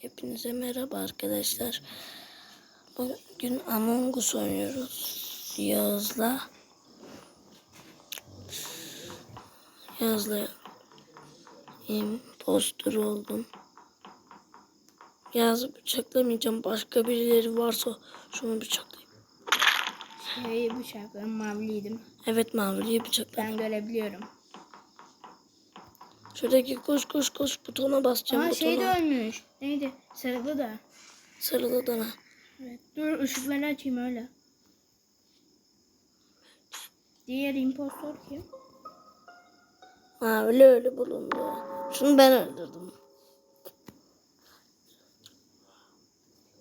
Hepinize merhaba arkadaşlar. Bugün Among Us oynuyoruz. Yağız'la. Yağız'la impostor oldum. Yağız'ı bıçaklamayacağım. Başka birileri varsa şunu bıçaklayayım. Şeyi bıçakla maviliydim. Evet maviliyi bıçakla. Ben görebiliyorum. Şuradaki koş koş koş butona basacağım. Aa butona. şey de ölmüş. Neydi? Sarılı da. Sarılı dana. Evet. Dur ışıkları açayım öyle. Diğer impostor kim? Mavili ölü bulundu. Şunu ben öldürdüm.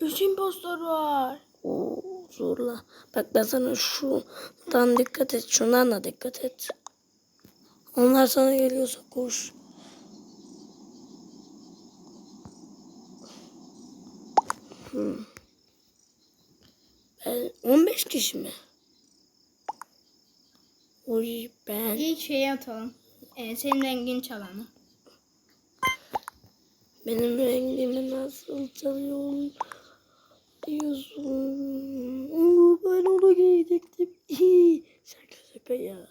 Üç impostor var. Oo, zorla. Bak ben sana şundan dikkat et. Şundan da dikkat et. Onlar sana geliyorsa koş. Hmm. Ben 15 kişi mi? Oy ben. İlk şeyi atalım. Ee, senin rengin çalanı. Benim rengimi nasıl çalıyor diyorsun. Oo, ben onu giyecektim. İyi. Şaka şaka ya.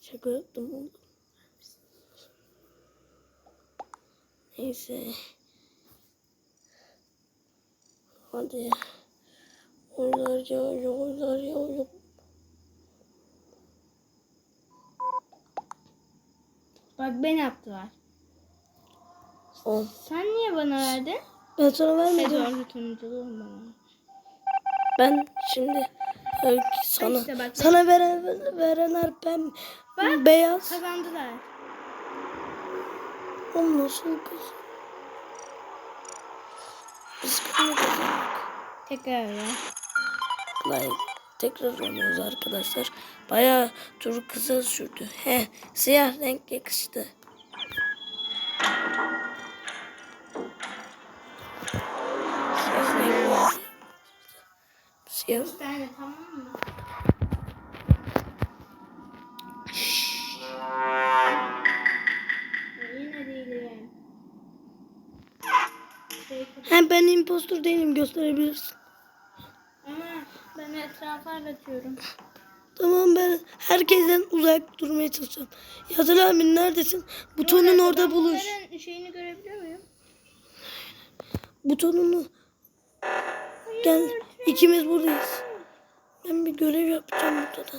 Şaka yaptım oğlum. Neyse. Hadi. Oylar yağıyor, oylar yağıyor. Bak ben yaptılar. Oh. Sen niye bana verdin? Ben sana vermedim. Edward'ı turunculu bana. Ben şimdi belki sana işte bak, sana veren verenler pem beyaz. Kazandılar. O nasıl kız? Biz kazandık? Tekrar ya. Like, tekrar oynuyoruz arkadaşlar. Bayağı tur kısa sürdü. He, siyah renk yakıştı. Siyah renk Siyah. Bir tane tamam mı? İmpostor değilim gösterebilirsin. Ama ben etrafa aratıyorum. Tamam ben herkesten uzak durmaya çalışacağım. Yazıl abi neredesin? Butonun orada Ben buluş. şeyini görebiliyor muyum? Butonunu. Gel ikimiz buradayız. Ben bir görev yapacağım burada da.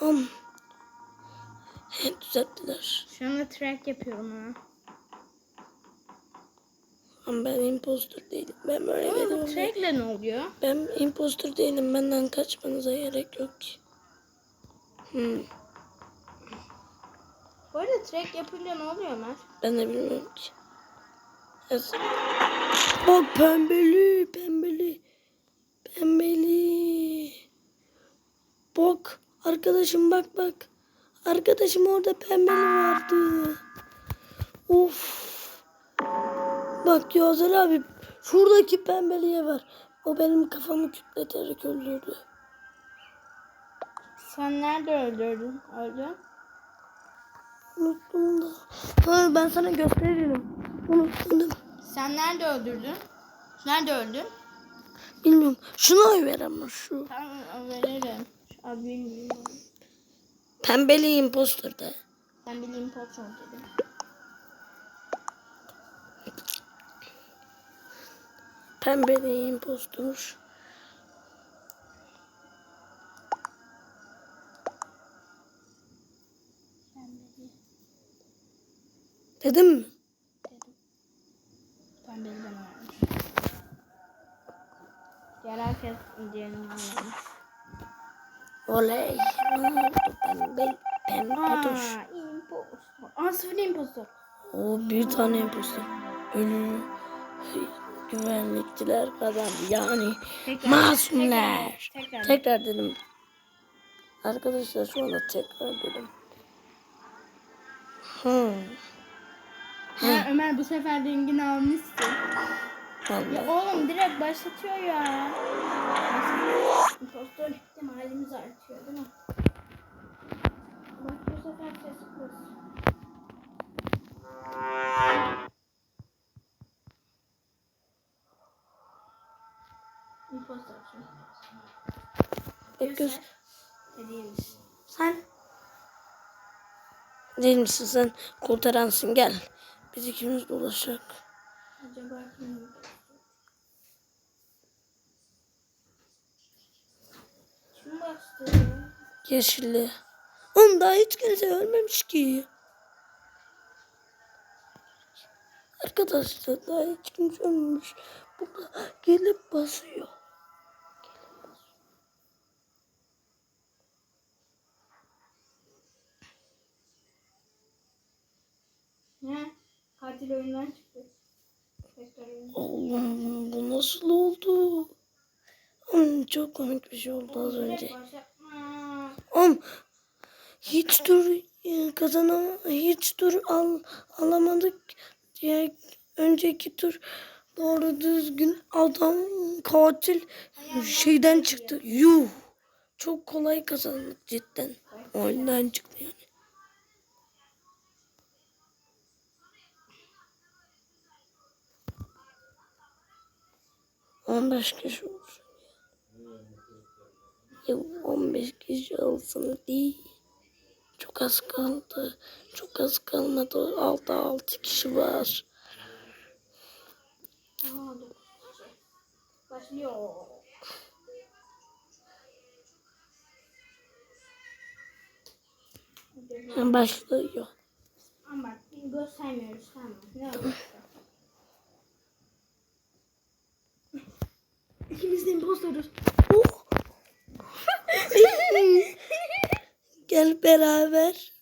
Am. Düzelttiler. Şu anda track yapıyorum ha. Ama ben impostor değilim. Ben böyle bu veriyorum. trackle ne oluyor? Ben impostor değilim. Benden kaçmanıza gerek yok ki. Hmm. Bu arada track yapınca ne oluyor Ömer? Ben de bilmiyorum ki. Evet. Bak pembeli, pembeli. Pembeli. Bak arkadaşım bak bak. Arkadaşım orada pembeli vardı. Of. Bak Yazer abi şuradaki pembeliye var. O benim kafamı kütleterek öldürdü. Sen nerede öldürdün? Öldün. Unuttum da. Ha, ben sana gösteririm. Unuttum. Sen nerede öldürdün? Nerede öldün? Bilmiyorum. Şuna oy ver ama şu. Tamam veririm. Abi bilmiyorum. Pembeli impostor da. Ben bileyim potron dedim. Pembeli impostor. Ben bileyim Dedim mi? dedim. Ben bana vermiş. Diğer herkes diğerini anlamış. Oley. Ne oldu pembeli? Pembe patoş. İmpostor. Aa sıfır impostor. O bir tane impostor. Ölü güvenlikçiler kazandı. Yani Tekrar, masumlar. tekrar, tekrar. Tekrar dedim. Arkadaşlar şu anda tekrar dedim. Hmm. Ha, Ömer bu sefer rengini almışsın. Ya Vallahi. oğlum direkt başlatıyor ya. Impostor ihtimalimiz artıyor değil mi? Bak bu sefer ses kız. Impostor. Bekliyoruz. Hediyemiz. E, sen? Değil misin sen? Kurtaransın gel. Biz ikimiz dolaşak. Acaba Yeşilli. Oğlum daha hiç kimse ölmemiş ki. Arkadaşlar daha hiç kimse ölmemiş. Burada gelip basıyor. Ne? Katil oyundan çıktı. Oğlum bu nasıl oldu? Çok komik bir şey oldu az önce. Oğlum hiç tur e, kazanam hiç tur al alamadık diye önceki tur doğru düzgün adam katil şeyden çıktı. Yuh. Çok kolay kazandık cidden. Oyundan çıktı yani. On beş kişi 15 kişi olsun değil. Çok az kaldı. Çok az kalmadı. Altta 6 kişi var. Başlıyor. Başlıyor. Ama bak göstermiyoruz tamam. Ne oldu? İkimiz de impostoruz. Gel beraber.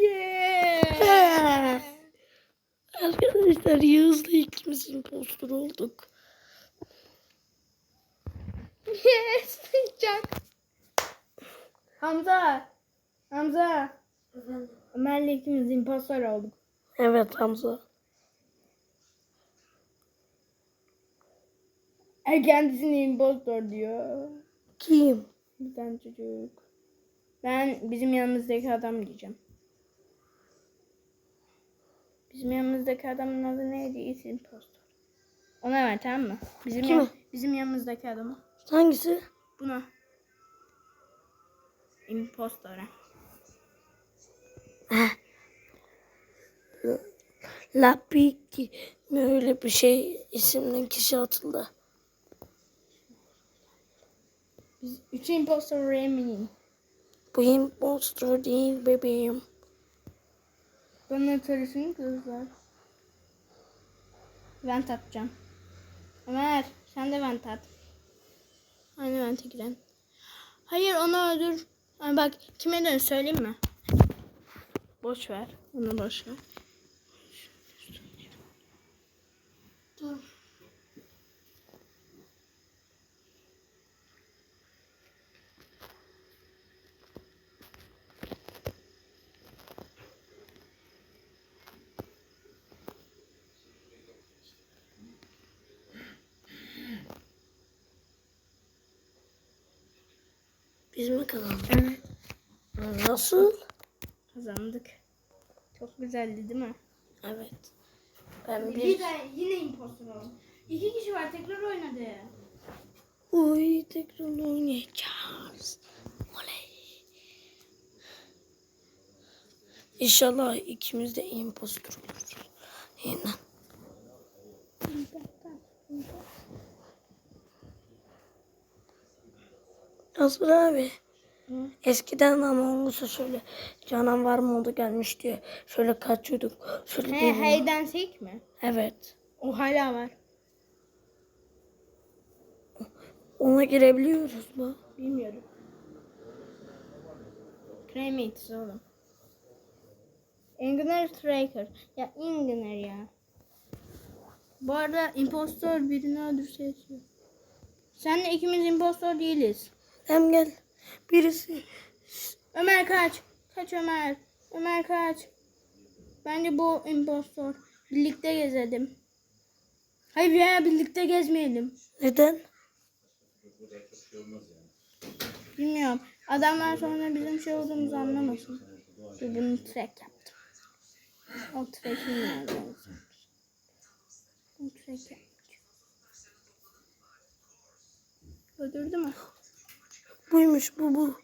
Yeah. Arkadaşlar Yağız'la ikimiz impostor olduk. Yes. Çok. Hamza. Hamza. Ömer'le ikimiz impostor olduk. Evet Hamza. Er kendisini impostor diyor. Kim? Bir tane çocuk. Ben bizim yanımızdaki adam diyeceğim. Bizim yanımızdaki adamın adı neydi? İs impostor. Ona ver tamam mı? Bizim Kime? yan- bizim yanımızdaki adamı. Hangisi? Buna. Impostora. Lapiki mi öyle bir şey isimli kişi atıldı. Biz üç impostor eminim. Bu impostor değil bebeğim. Bana tarafını kızlar. Vent atacağım. Ömer sen de vent at. Aynı vente giren. Hayır onu öldür. Ay bak kime dön söyleyeyim mi? Boş ver. Onu boş ver. Biz mi kazandık? Evet. Nasıl? Kazandık. Çok güzeldi değil mi? Evet. Ben Bir bir... de yine impostor oldum. İki kişi var tekrar oynadı. Uy tekrar oynayacağız. Oley. İnşallah ikimiz de impostor oluruz. Yine. Azur abi. Hı. Eskiden ama olursa şöyle canavar modu gelmiş diye şöyle kaçıyorduk. Şöyle He, değil mi? heyden sek mi? Evet. O hala var. Ona girebiliyoruz mu? Bilmiyorum. Cremates oğlum. Engineer Striker. Ya Engineer ya. Bu arada impostor birini öldürse yetiyor. Senle ikimiz impostor değiliz. Hem gel. Birisi Ömer kaç. Kaç Ömer. Ömer kaç. Bence bu impostor. Birlikte gezelim. Hayır ya birlikte gezmeyelim. neden? Bilmiyorum. Adamlar sonra bizim şey olduğumuzu anlamasın. Dur bunu track yaptım. O track'i nerede olsun? Bu track yapmayacağım. Öldürdü mü? Buymuş bu bu.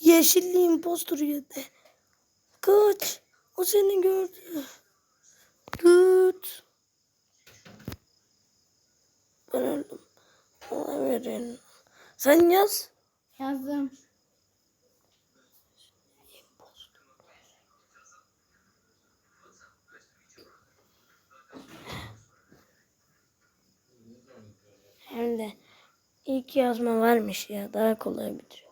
Yeşilli impostor yedi. Kaç. O seni gördü. Tut. Ben öldüm. Ona verin. Sen yaz. Yazdım. Hem de ilk yazma varmış ya. Daha kolay bitiriyor.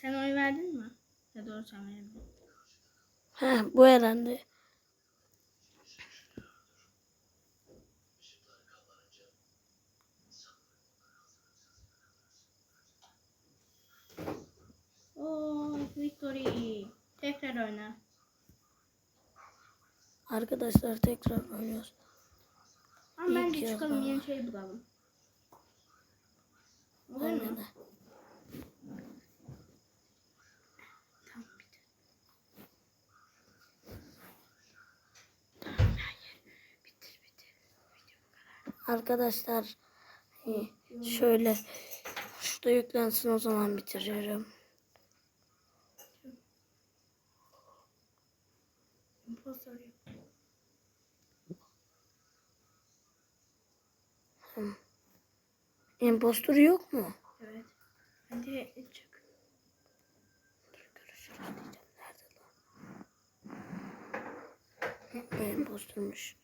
Sen oy verdin mi? Ya doğru sen vermedin. Ha bu herhalde. Oo, victory. Tekrar oyna. Arkadaşlar tekrar oynuyoruz. Ama bence İlk çıkalım yazma. yeni şey bulalım. Olur Bence mu? Arkadaşlar e, şöyle şurada yüklensin o zaman bitiriyorum. Impostor yok. Mu? Evet. Hadi çık. Görüşürüz diyeceğim. Nerede lan? Impostormuş.